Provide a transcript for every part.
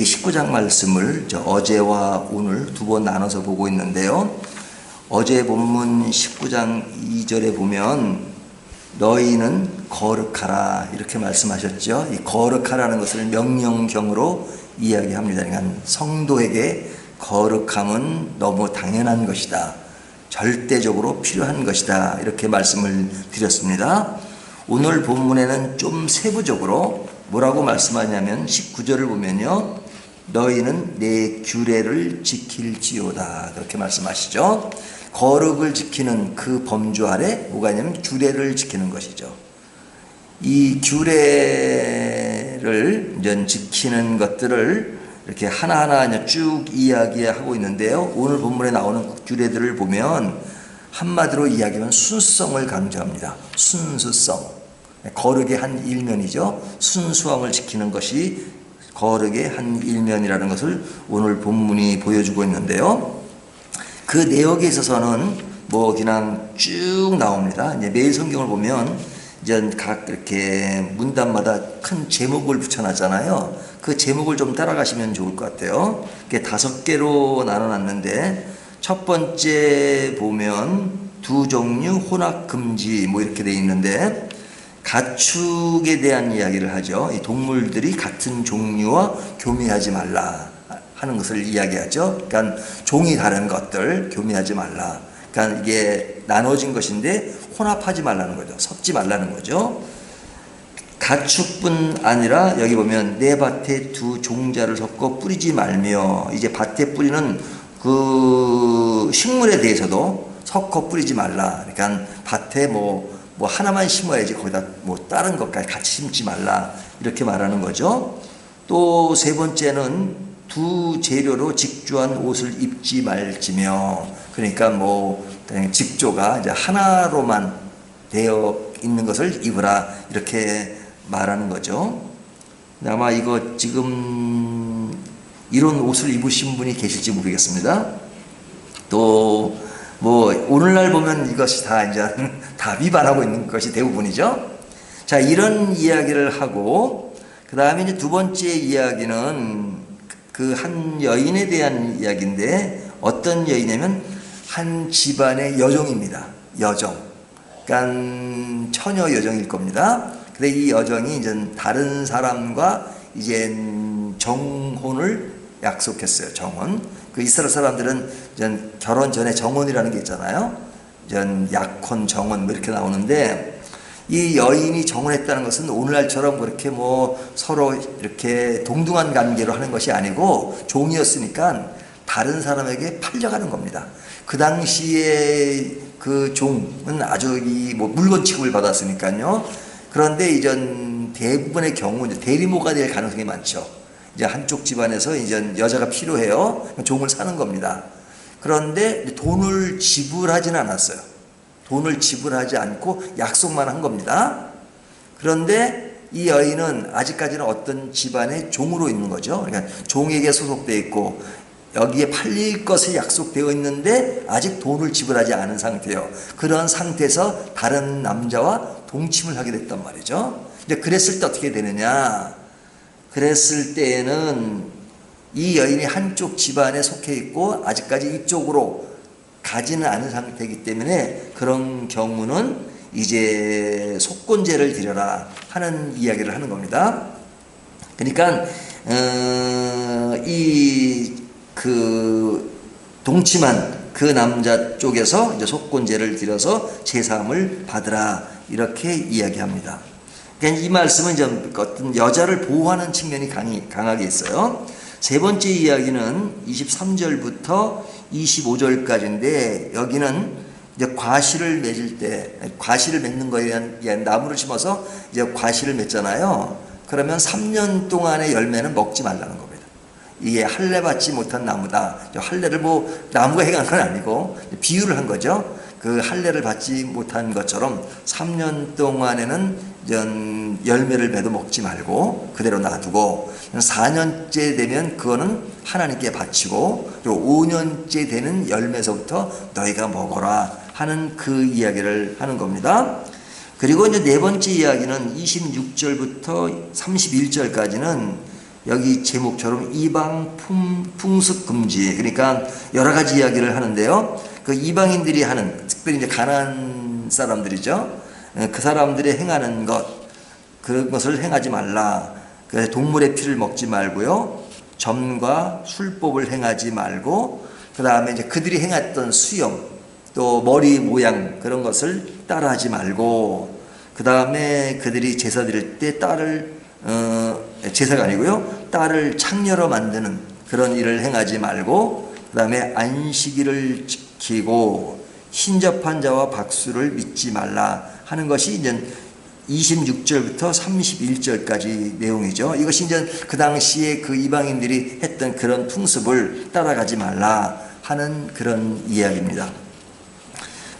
레위기 19장 말씀을 저 어제와 오늘 두 번 나눠서 보고 있는데요. 어제 본문 19장 2절에 보면 너희는 거룩하라 이렇게 말씀하셨죠. 이 거룩하라는 것을 명령경으로 이야기합니다. 그러니까 성도에게 거룩함은 너무 당연한 것이다. 절대적으로 필요한 것이다. 이렇게 말씀을 드렸습니다. 오늘 본문에는 좀 세부적으로 뭐라고 말씀하냐면 19절을 보면요. 너희는 내 규례를 지킬지어다. 그렇게 말씀하시죠. 거룩을 지키는 그 범주 아래 뭐가 있냐면 규례를 지키는 것이죠. 이 규례를 지키는 것들을 이렇게 하나하나 쭉 이야기하고 있는데요. 오늘 본문에 나오는 규례들을 보면 한마디로 이야기하면 순수성을 강조합니다. 순수성. 거룩의 한 일면이죠. 순수함을 지키는 것이 거룩의 한 일면이라는 것을 오늘 본문이 보여주고 있는데요. 그 내역에 있어서는 뭐 그냥 쭉 나옵니다. 이제 매일 성경을 보면 이제 각 이렇게 문단마다 큰 제목을 붙여놨잖아요. 그 제목을 좀 따라가시면 좋을 것 같아요. 이게 다섯 개로 나눠놨는데 첫 번째 보면 두 종류 혼합 금지 뭐 이렇게 돼 있는데 가축에 대한 이야기를 하죠. 이 동물들이 같은 종류와 교미하지 말라 하는 것을 이야기하죠. 그러니까 종이 다른 것들 교미하지 말라. 그러니까 이게 나눠진 것인데 혼합하지 말라는 거죠. 섞지 말라는 거죠. 가축뿐 아니라 여기 보면 내 밭에 두 종자를 섞어 뿌리지 말며 이제 밭에 뿌리는 그 식물에 대해서도 섞어 뿌리지 말라. 그러니까 밭에 뭐, 뭐 하나만 심어야지 거기다 뭐 다른 것까지 같이 심지 말라. 이렇게 말하는 거죠. 또 세 번째는 두 재료로 직조한 옷을 입지 말지며 그러니까 뭐 직조가 이제 하나로만 되어 있는 것을 입으라 이렇게 말하는 거죠. 아마 이거 지금 이런 옷을 입으신 분이 계실지 모르겠습니다. 또, 뭐, 오늘날 보면 이것이 다 이제 다 위반하고 있는 것이 대부분이죠. 자, 이런 이야기를 하고, 그 다음에 이제 두 번째 이야기는 그 한 여인에 대한 이야기인데, 어떤 여인이냐면, 한 집안의 여종입니다. 여종. 그러니까 처녀 여종일 겁니다. 근데 이 여정이 이제 다른 사람과 이제 정혼을 약속했어요. 정혼. 그 이스라엘 사람들은 이제 결혼 전에 정혼이라는 게 있잖아요. 이제 약혼, 정혼 뭐 이렇게 나오는데 이 여인이 정혼했다는 것은 오늘날처럼 그렇게 뭐 서로 이렇게 동등한 관계로 하는 것이 아니고 종이었으니까 다른 사람에게 팔려가는 겁니다. 그 당시에 그 종은 아주 이 뭐 물건 취급을 받았으니까요. 그런데 이전 대부분의 경우 이제 대리모가 될 가능성이 많죠. 이제 한쪽 집안에서 이제 여자가 필요해요. 종을 사는 겁니다. 그런데 돈을 지불하지는 않았어요. 돈을 지불하지 않고 약속만 한 겁니다. 그런데 이 여인은 아직까지는 어떤 집안의 종으로 있는 거죠. 그러니까 종에게 소속돼 있고 여기에 팔릴 것이 약속되어 있는데 아직 돈을 지불하지 않은 상태예요. 그런 상태에서 다른 남자와 동침을 하게 됐단 말이죠. 이제 그랬을 때 어떻게 되느냐? 그랬을 때에는 이 여인이 한쪽 집안에 속해 있고 아직까지 이쪽으로 가지는 않은 상태이기 때문에 그런 경우는 이제 속건제를 드려라 하는 이야기를 하는 겁니다. 그러니까 어, 이그 동침한 그 남자 쪽에서 이제 속건제를 드려서 제사함을 받으라 이렇게 이야기합니다. 이 말씀은 이제 어떤 여자를 보호하는 측면이 강이, 강하게 있어요. 세 번째 이야기는 23절부터 25절까지인데 여기는 이제 과실을 맺을 때 과실을 맺는 거에 대한 나무를 심어서 이제 과실을 맺잖아요. 그러면 3년 동안의 열매는 먹지 말라는 겁니다. 이게 할례 받지 못한 나무다. 할례를 뭐 나무가 해간 건 아니고 비유를 한 거죠. 그 할례를 받지 못한 것처럼 3년 동안에는 열매를 매도 먹지 말고 그대로 놔두고 4년째 되면 그거는 하나님께 바치고 그리고 5년째 되는 열매서부터 너희가 먹어라 하는 그 이야기를 하는 겁니다. 그리고 이제 네 번째 이야기는 26절부터 31절까지는 여기 제목처럼 이방 품, 풍습 금지 그러니까 여러 가지 이야기를 하는데요. 그 이방인들이 하는 특별히 이제 가난 사람들이죠. 에, 그 사람들이 행하는 것 그런 것을 행하지 말라. 그 동물의 피를 먹지 말고요. 점과 술법을 행하지 말고 그 다음에 이제 그들이 행했던 수염 또 머리 모양 그런 것을 따라하지 말고 그 다음에 그들이 제사 드릴 때 딸을 어, 제사가 아니고요 딸을 창녀로 만드는 그런 일을 행하지 말고 그 다음에 안식일을 지키고 신접한 자와 박수를 믿지 말라 하는 것이 이제 26절부터 31절까지 내용이죠. 이것이 이제 그 당시에 그 이방인들이 했던 그런 풍습을 따라가지 말라 하는 그런 이야기입니다.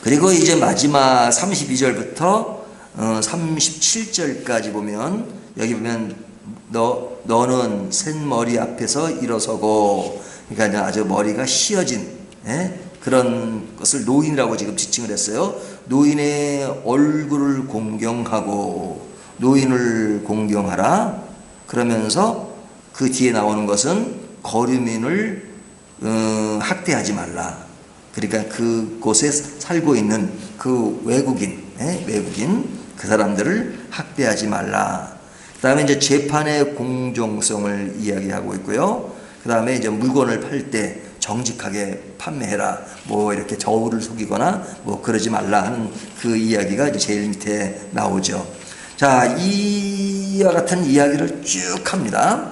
그리고 이제 마지막 32절부터 37절까지 보면 여기 보면 너 너는 샌 머리 앞에서 일어서고 그러니까 아주 머리가 휘어진 예? 그런 것을 노인이라고 지금 지칭을 했어요. 노인의 얼굴을 공경하고 노인을 공경하라. 그러면서 그 뒤에 나오는 것은 거류민을 어, 학대하지 말라. 그러니까 그곳에 살고 있는 그 외국인, 예? 외국인 그 사람들을 학대하지 말라. 그 다음에 이제 재판의 공정성을 이야기하고 있고요. 그 다음에 이제 물건을 팔 때 정직하게 판매해라. 뭐 이렇게 저울을 속이거나 뭐 그러지 말라 하는 그 이야기가 이제 제일 밑에 나오죠. 자, 이와 같은 이야기를 쭉 합니다.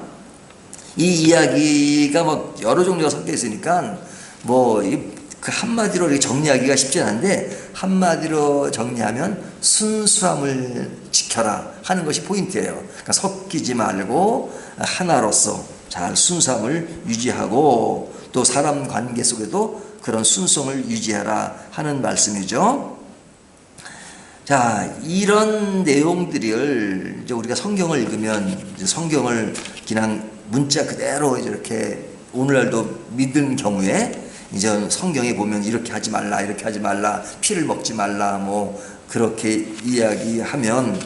이 이야기가 뭐 여러 종류가 섞여 있으니까 뭐 그 한마디로 정리하기가 쉽지 않은데 한마디로 정리하면 순수함을 지켜라 하는 것이 포인트예요. 그러니까 섞이지 말고 하나로서 잘 순수함을 유지하고 또 사람 관계 속에도 그런 순성을 유지하라 하는 말씀이죠. 자, 이런 내용들을 이제 우리가 성경을 읽으면 성경을 그냥 문자 그대로 이렇게 오늘날도 믿는 경우에 이제 성경에 보면 이렇게 하지 말라, 이렇게 하지 말라, 피를 먹지 말라, 뭐 그렇게 이야기하면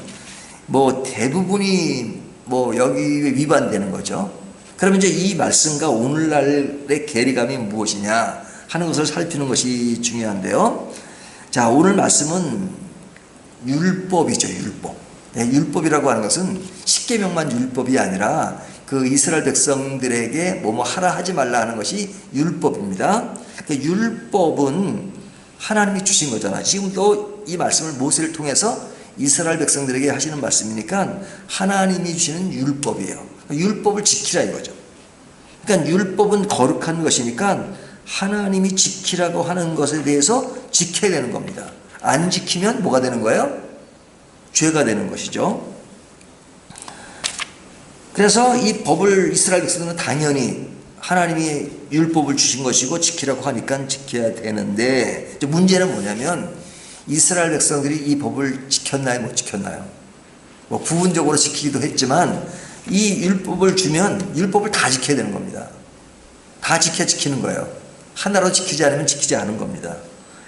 뭐 대부분이 뭐 여기 위반되는 거죠. 그러면 이제 이 말씀과 오늘날의 괴리감이 무엇이냐 하는 것을 살피는 것이 중요한데요. 자, 오늘 말씀은 율법이죠, 율법. 네, 율법이라고 하는 것은 십계명만 율법이 아니라 그 이스라엘 백성들에게 뭐뭐 하라 하지 말라 하는 것이 율법입니다. 그 율법은 하나님이 주신 거잖아. 지금도 이 말씀을 모세를 통해서 이스라엘 백성들에게 하시는 말씀이니까 하나님이 주시는 율법이에요. 율법을 지키라 이거죠. 그러니까 율법은 거룩한 것이니까 하나님이 지키라고 하는 것에 대해서 지켜야 되는 겁니다. 안 지키면 뭐가 되는 거예요? 죄가 되는 것이죠. 그래서 이 법을 이스라엘 백성들은 당연히 하나님이 율법을 주신 것이고 지키라고 하니까 지켜야 되는데 문제는 뭐냐면 이스라엘 백성들이 이 법을 지켰나요? 못 지켰나요? 뭐 부분적으로 지키기도 했지만 이 율법을 주면 율법을 다 지켜야 되는 겁니다. 다 지켜 지키는 거예요. 하나로 지키지 않으면 지키지 않은 겁니다.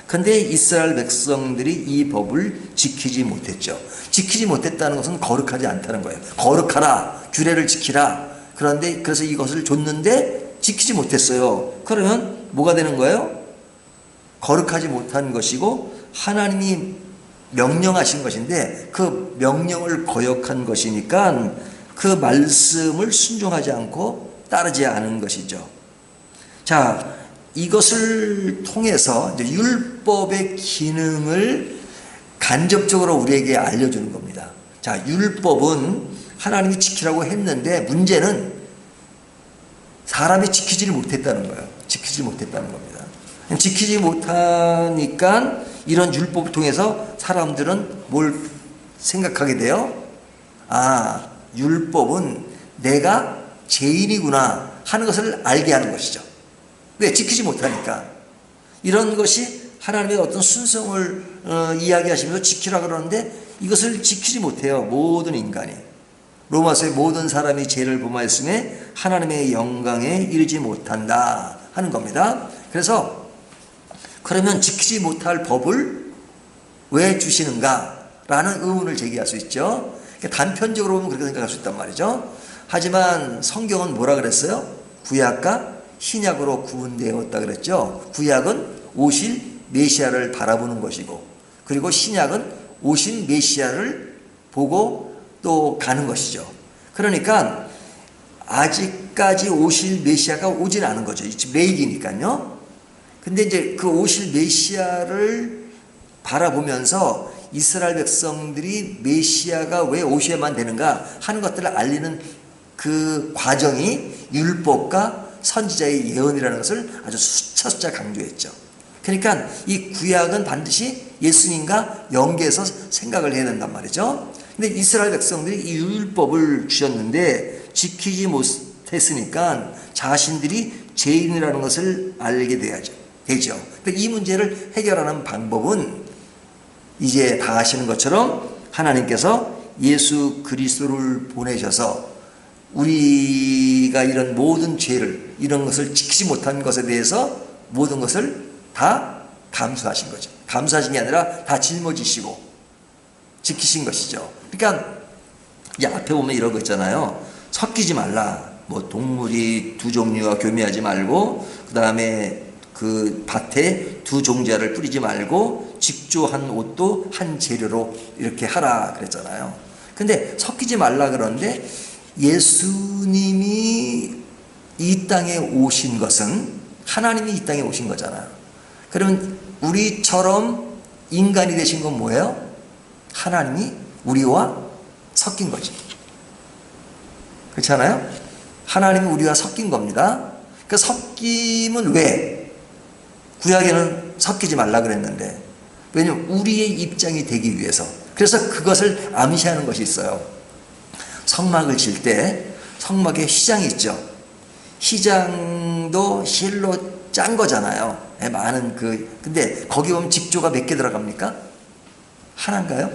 근데 이스라엘 백성들이 이 법을 지키지 못했죠. 지키지 못했다는 것은 거룩하지 않다는 거예요. 거룩하라, 규례를 지키라. 그런데 그래서 이것을 줬는데 지키지 못했어요. 그러면 뭐가 되는 거예요? 거룩하지 못한 것이고 하나님이 명령하신 것인데 그 명령을 거역한 것이니까 그 말씀을 순종하지 않고 따르지 않은 것이죠. 자, 이것을 통해서 율법의 기능을 간접적으로 우리에게 알려주는 겁니다. 자, 율법은 하나님이 지키라고 했는데 문제는 사람이 지키지를 못했다는 거예요. 지키지 못했다는 겁니다. 지키지 못하니까 이런 율법을 통해서 사람들은 뭘 생각하게 돼요? 아, 율법은 내가 죄인이구나 하는 것을 알게 하는 것이죠. 왜? 지키지 못하니까. 이런 것이 하나님의 어떤 순성을 어, 이야기하시면서 지키라 그러는데 이것을 지키지 못해요. 모든 인간이. 로마서의 모든 사람이 죄를 범하였음에 하나님의 영광에 이르지 못한다 하는 겁니다. 그래서 그러면 지키지 못할 법을 왜 주시는가? 라는 의문을 제기할 수 있죠. 단편적으로 보면 그렇게 생각할 수 있단 말이죠. 하지만 성경은 뭐라 그랬어요? 구약과 신약으로 구분되었다 그랬죠. 구약은 오실 메시아를 바라보는 것이고 그리고 신약은 오신 메시아를 보고 또 가는 것이죠. 그러니까 아직까지 오실 메시아가 오진 않은 거죠. 레이기니까요. 근데 이제 그 오실 메시아를 바라보면서 이스라엘 백성들이 메시아가 왜 오셔야만 되는가 하는 것들을 알리는 그 과정이 율법과 선지자의 예언이라는 것을 아주 수차 수차 강조했죠. 그러니까 이 구약은 반드시 예수님과 연계해서 생각을 해야 된단 말이죠. 근데 이스라엘 백성들이 이 율법을 주셨는데 지키지 못했으니까 자신들이 죄인이라는 것을 알게 돼야죠. 되죠. 근데 이 문제를 해결하는 방법은 이제 다 아시는 것처럼 하나님께서 예수 그리스도를 보내셔서 우리가 이런 모든 죄를 이런 것을 지키지 못한 것에 대해서 모든 것을 다 감수하신 거죠. 감수하신 게 아니라 다 짊어지시고 지키신 것이죠. 그러니까 이 앞에 보면 이런 거 있잖아요. 섞이지 말라. 뭐 동물이 두 종류와 교미하지 말고 그 다음에 그 밭에 두 종자를 뿌리지 말고 직조한 옷도 한 재료로 이렇게 하라 그랬잖아요. 근데 섞이지 말라 그러는데 예수님이 이 땅에 오신 것은 하나님이 이 땅에 오신 거잖아요. 그러면 우리처럼 인간이 되신 건 뭐예요? 하나님이 우리와 섞인 거죠. 그렇잖아요? 하나님이 우리와 섞인 겁니다. 그 섞임은 왜? 구약에는 섞이지 말라 그랬는데 왜냐면 우리의 입장이 되기 위해서 그래서 그것을 암시하는 것이 있어요. 성막을 질 때 성막에 휘장이 있죠. 휘장도 실로 짠 거잖아요. 예, 많은 그 근데 거기 보면 직조가 몇 개 들어갑니까? 하나인가요?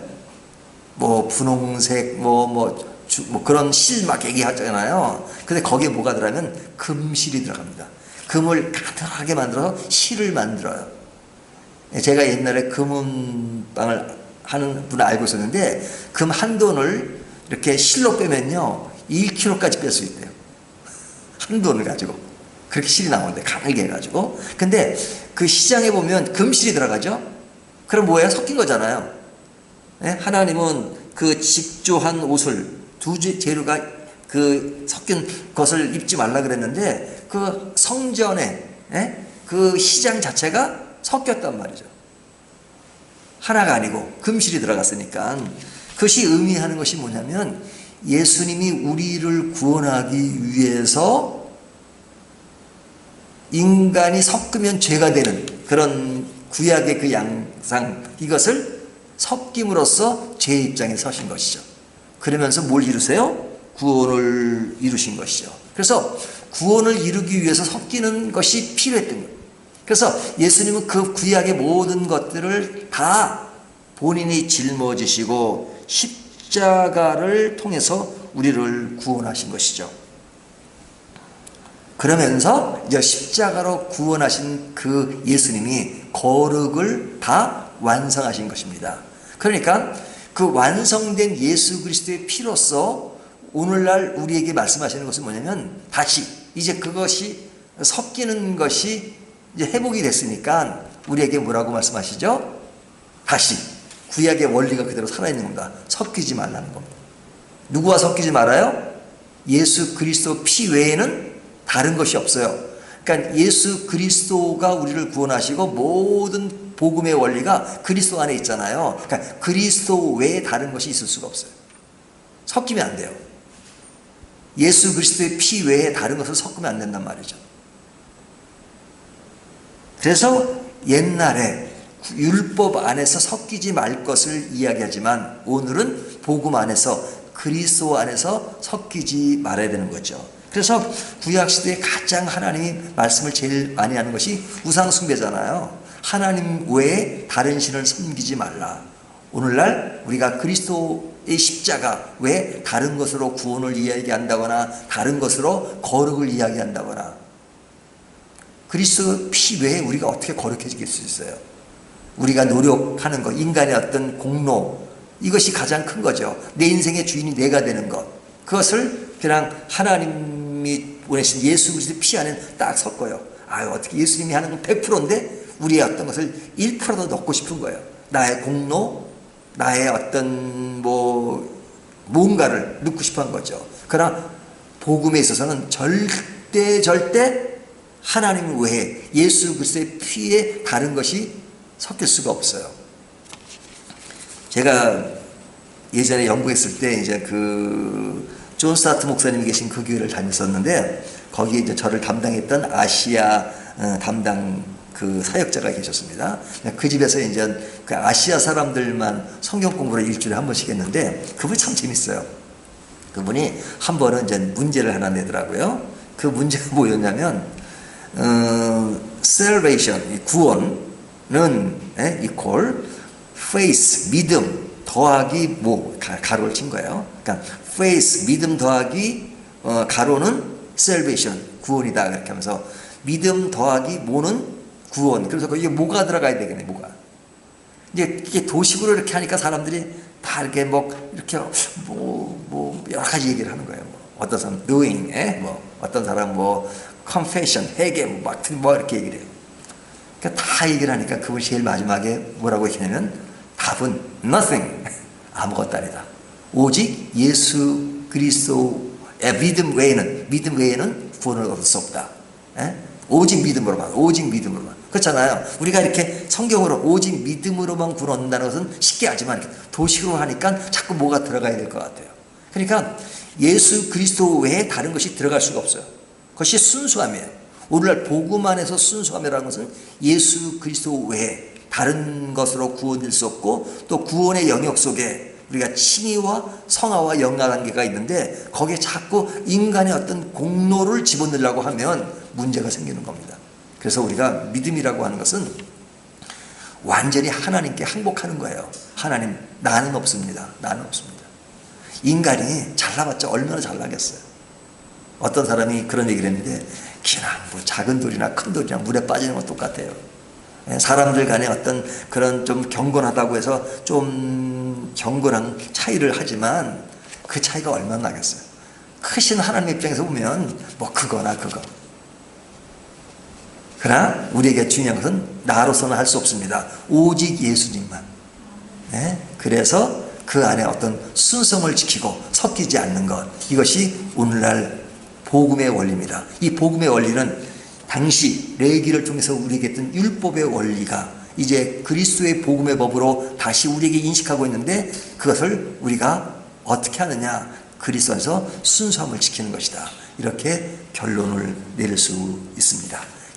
뭐 분홍색 뭐뭐 뭐 그런 실막 얘기하잖아요. 근데 거기에 뭐가 들어가면 금실이 들어갑니다. 금을 가득하게 만들어서 실을 만들어요. 예, 제가 옛날에 금은방을 하는 분을 알고 있었는데 금 한 돈을 이렇게 실로 빼면요 1kg까지 뺄 수 있대요. 한 돈을 가지고 그렇게 실이 나오는데 가늘게 해가지고 근데 그 시장에 보면 금실이 들어가죠. 그럼 뭐예요? 섞인 거잖아요. 예? 하나님은 그 직조한 옷을 두 재- 재료가 그 섞인 것을 입지 말라 그랬는데 그 성전에 예? 그 시장 자체가 섞였단 말이죠. 하나가 아니고 금실이 들어갔으니까 그것이 의미하는 것이 뭐냐면 예수님이 우리를 구원하기 위해서 인간이 섞으면 죄가 되는 그런 구약의 그 양상 이것을 섞임으로써 죄의 입장에 서신 것이죠. 그러면서 뭘 이루세요? 구원을 이루신 것이죠. 그래서 구원을 이루기 위해서 섞이는 것이 필요했던 거예요. 그래서 예수님은 그 구약의 모든 것들을 다 본인이 짊어지시고 십자가를 통해서 우리를 구원하신 것이죠. 그러면서 이제 십자가로 구원하신 그 예수님이 거룩을 다 완성하신 것입니다. 그러니까 그 완성된 예수 그리스도의 피로서 오늘날 우리에게 말씀하시는 것은 뭐냐면 다시 이제 그것이 섞이는 것이 이제 회복이 됐으니까 우리에게 뭐라고 말씀하시죠? 다시 구약의 원리가 그대로 살아있는 겁니다. 섞이지 말라는 겁니다. 누구와 섞이지 말아요? 예수 그리스도 피 외에는 다른 것이 없어요. 그러니까 예수 그리스도가 우리를 구원하시고 모든 복음의 원리가 그리스도 안에 있잖아요. 그러니까 그리스도 외에 다른 것이 있을 수가 없어요. 섞이면 안 돼요. 예수 그리스도의 피 외에 다른 것을 섞으면 안 된단 말이죠. 그래서 옛날에 율법 안에서 섞이지 말 것을 이야기하지만 오늘은 복음 안에서 그리스도 안에서 섞이지 말아야 되는 거죠. 그래서 구약 시대에 가장 하나님이 말씀을 제일 많이 하는 것이 우상 숭배잖아요. 하나님 외에 다른 신을 섬기지 말라. 오늘날 우리가 그리스도의 십자가 외에 다른 것으로 구원을 이야기한다거나 다른 것으로 거룩을 이야기한다거나 그리스도 피 외에 우리가 어떻게 거룩해질 수 있어요? 우리가 노력하는 것, 인간의 어떤 공로, 이것이 가장 큰 거죠. 내 인생의 주인이 내가 되는 것. 그것을 그냥 하나님이 보내신 예수 그리스도의 피 안에 딱 섞어요. 아 어떻게 예수님이 하는 건 100%인데 우리의 어떤 것을 1%더 넣고 싶은 거예요. 나의 공로, 나의 어떤 뭐 뭔가를 넣고 싶어 한 거죠. 그러나 복음에 있어서는 절대 절대 하나님 외에 예수 그리스도의 피에 다른 것이 섞일 수가 없어요. 제가 예전에 영국했을 때 이제 그존 스타트 목사님이 계신 그 교회를 다녔었는데 거기에 이제 저를 담당했던 아시아 어, 담당 그 사역자가 계셨습니다. 그 집에서 이제 그 아시아 사람들만 성경 공부를 일주일에 한 번씩 했는데 그분이 참 재밌어요. 그분이 한 번은 이제 문제를 하나 내더라고요. 그 문제가 뭐였냐면 어, salvation 이 구원은 예, equal faith 믿음 더하기 뭐 가, 가로를 친 거예요. 그러니까 faith 믿음 더하기 어, 가로는 salvation 구원이다 그렇게 하면서 믿음 더하기 뭐는 구원. 그래서 이게 뭐가 들어가야 되겠네 뭐가. 이제 이게 도식으로 이렇게 하니까 사람들이 다 이렇게 뭐 이렇게 뭐, 뭐 여러 가지 얘기를 하는 거예요. 뭐 어떤 사람 doing, 에? 뭐 어떤 사람 뭐 confession, 회개 뭐 같은 뭐 이렇게 얘기를 해요. 그러니까 다 얘기를 하니까 그분이 제일 마지막에 뭐라고 했냐면 답은 nothing 아무것도 아니다. 오직 예수 그리스도의 믿음 외에는 믿음 외에는 구원을 얻을 수 없다. 에? 오직 믿음으로만 오직 믿음으로만 그렇잖아요. 우리가 이렇게 성경으로 오직 믿음으로만 구원 얻는다는 것은 쉽게 하지만 도식으로 하니까 자꾸 뭐가 들어가야 될 것 같아요. 그러니까 예수 그리스도 외에 다른 것이 들어갈 수가 없어요. 그것이 순수함이에요. 오늘날 복음 안에서 순수함이라는 것은 예수 그리스도 외에 다른 것으로 구원될 수 없고 또 구원의 영역 속에 우리가 칭의와 성화와 연관관계가 있는데 거기에 자꾸 인간의 어떤 공로를 집어넣으려고 하면 문제가 생기는 겁니다. 그래서 우리가 믿음이라고 하는 것은 완전히 하나님께 항복하는 거예요. 하나님 나는 없습니다. 나는 없습니다. 인간이 잘나봤자 얼마나 잘나겠어요. 어떤 사람이 그런 얘기를 했는데 그냥 뭐 작은 돌이나 큰 돌이나 물에 빠지는 건 똑같아요. 예, 사람들 간에 어떤 그런 좀 경건하다고 해서 좀 경건한 차이를 하지만 그 차이가 얼마나 나겠어요. 크신 하나님 입장에서 보면 뭐 그거나 그거. 그러나 우리에게 중요한 것은 나로서는 할 수 없습니다. 오직 예수님만. 예? 그래서 그 안에 어떤 순성을 지키고 섞이지 않는 것. 이것이 오늘날 복음의 원리입니다. 이 복음의 원리는 당시 레기를 통해서 우리에게 했던 율법의 원리가 이제 그리스도의 복음의 법으로 다시 우리에게 인식하고 있는데 그것을 우리가 어떻게 하느냐 그리스도 안에서 순수함을 지키는 것이다 이렇게 결론을 내릴 수 있습니다.